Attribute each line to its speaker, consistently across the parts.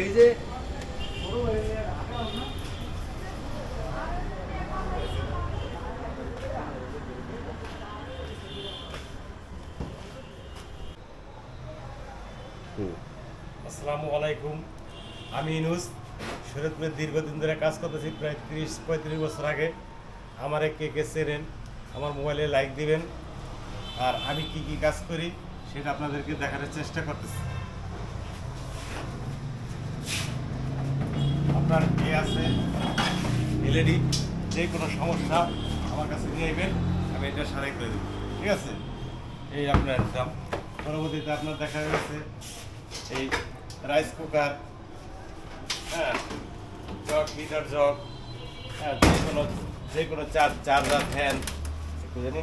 Speaker 1: এই যে
Speaker 2: আসসালামু আলাইকুম। আমি ইনুস। শরীয়তপুরে দীর্ঘদিন ধরে কাজ করতেছি, প্রায় তিরিশ, পঁয়ত্রিশ বছর আগে। আমার কে কে চেনেন, আমার মোবাইলে লাইক দিবেন। আর আমি কি কি কাজ করি, সেটা আপনাদেরকে দেখানোর চেষ্টা করতেছি আপনার কে আছে এলইডি যে কোনো সমস্যা আমার কাছে নিয়ে আসবেন আমি এটা সারাই করে দেবো। ঠিক আছে? এই আপনার দাম পরবর্তীতে আপনার দেখা গেছে এই রাইস কুকার হ্যাঁ জগ, মিটার জগ হ্যাঁ যে কোনো যে কোনো চার চার্জার ফ্যান একটু জানি।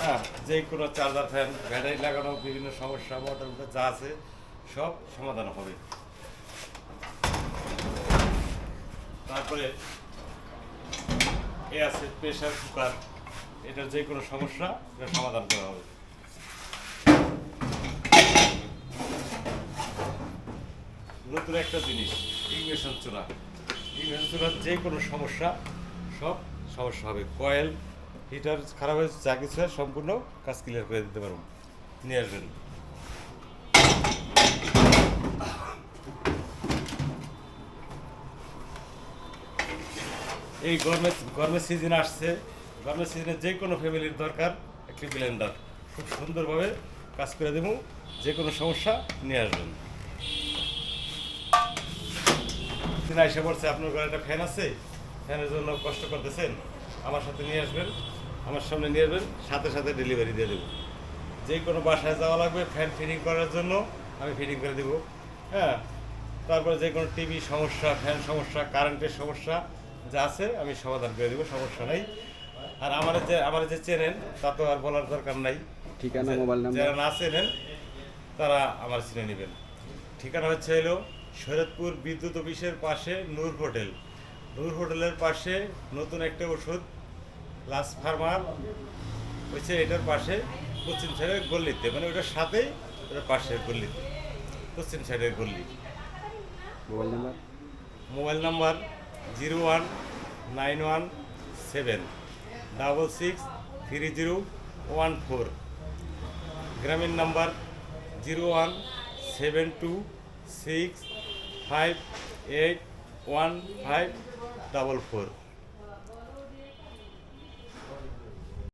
Speaker 2: হ্যাঁ যে কোনো চার্জার ফ্যান ব্যাটারি লাগানো, বিভিন্ন সমস্যা মোটর যা আছে, সব সমাধান হবে। তারপরে এ আছে প্রেশার কুকার। এটার যে কোনো সমস্যা, এটা সমাধান করা হবে। নতুন একটা জিনিস ইংরেশন চুলা ইংরেশন চুলার যে কোনো সমস্যা, সব সমস্যা হবে। কয়েল, হিটার খারাপ হয়েছে, যা কিছু সম্পূর্ণ কাজ ক্লিয়ার করে দিতে পারব নিয়ে আসবেন। এই গরমের গরমের সিজন আসছে। গরমের সিজনে যে কোনো ফ্যামিলির দরকার, একটি ব্লেন্ডার খুব সুন্দরভাবে কাজ করে দেবো। যে কোনো সমস্যা নিয়ে আসবেন। দিন এসে পড়ছে, আপনার ঘরে একটা ফ্যান আছে? ফ্যানের জন্য কষ্ট করতেছেন? আমার সাথে নিয়ে আসবেন। আমার সামনে নিয়ে আসবেন। সাথে সাথে ডেলিভারি দিয়ে দেবো। যে কোনো বাসায় যাওয়া লাগবে ফ্যান ফিটিং করার জন্য আমি ফিটিং করে দেবো। হ্যাঁ তারপরে যে কোনো টিভি সমস্যা ফ্যান সমস্যা কারেন্টের সমস্যা যা আছে আমি সমাধান করে দেবো সমস্যা নাই। আর আমার যে আমার যে চেনেন তা তো আর বলার দরকার নাই।
Speaker 1: ঠিকানা মোবাইল নাম্বার।
Speaker 2: যারা না চেনেন তারা আমার চিনে নেবেন। ঠিকানা হচ্ছে হলো শরৎপুর বিদ্যুৎ অফিসের পাশে নূর হোটেল। নূর হোটেলের পাশে নতুন একটা ওষুধ লাস ফার্মার হচ্ছে এটার পাশে পশ্চিম সাইডের গল্লিতে। মানে ওটার সাথেই ওটার পাশের গল্লিতে পশ্চিম সাইডের গল্লি।
Speaker 1: Mobile number?
Speaker 2: Mobile number zero one nine one seven double six three zero one four. Grameen number zero one seven two six five eight one five double four.